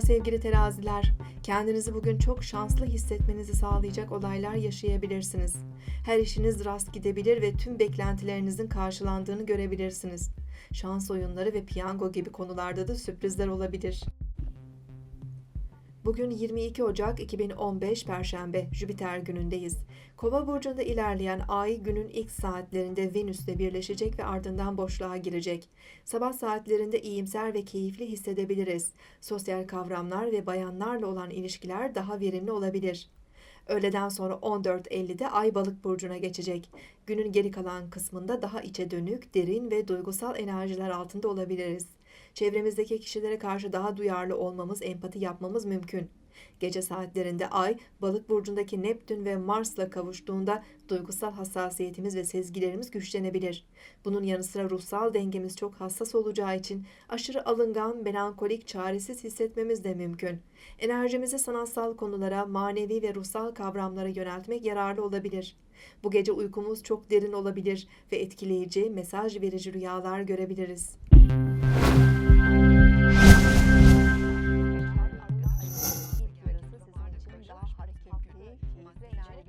sevgili teraziler. Kendinizi bugün çok şanslı hissetmenizi sağlayacak olaylar yaşayabilirsiniz. Her işiniz rast gidebilir ve tüm beklentilerinizin karşılandığını görebilirsiniz. Şans oyunları ve piyango gibi konularda da sürprizler olabilir. Bugün 22 Ocak 2015 Perşembe, Jüpiter günündeyiz. Kova burcunda ilerleyen ay günün ilk saatlerinde Venüs'le birleşecek ve ardından boşluğa girecek. Sabah saatlerinde iyimser ve keyifli hissedebiliriz. Sosyal kavramlar ve bayanlarla olan ilişkiler daha verimli olabilir. Öğleden sonra 14.50'de Ay Balık burcuna geçecek. Günün geri kalan kısmında daha içe dönük, derin ve duygusal enerjiler altında olabiliriz. Çevremizdeki kişilere karşı daha duyarlı olmamız, empati yapmamız mümkün. Gece saatlerinde Ay, Balık burcundaki Neptün ve Mars'la kavuştuğunda duygusal hassasiyetimiz ve sezgilerimiz güçlenebilir. Bunun yanı sıra ruhsal dengemiz çok hassas olacağı için aşırı alıngan, melankolik, çaresiz hissetmemiz de mümkün. Enerjimizi sanatsal konulara, manevi ve ruhsal kavramlara yöneltmek yararlı olabilir. Bu gece uykumuz çok derin olabilir ve etkileyici, mesaj verici rüyalar görebiliriz.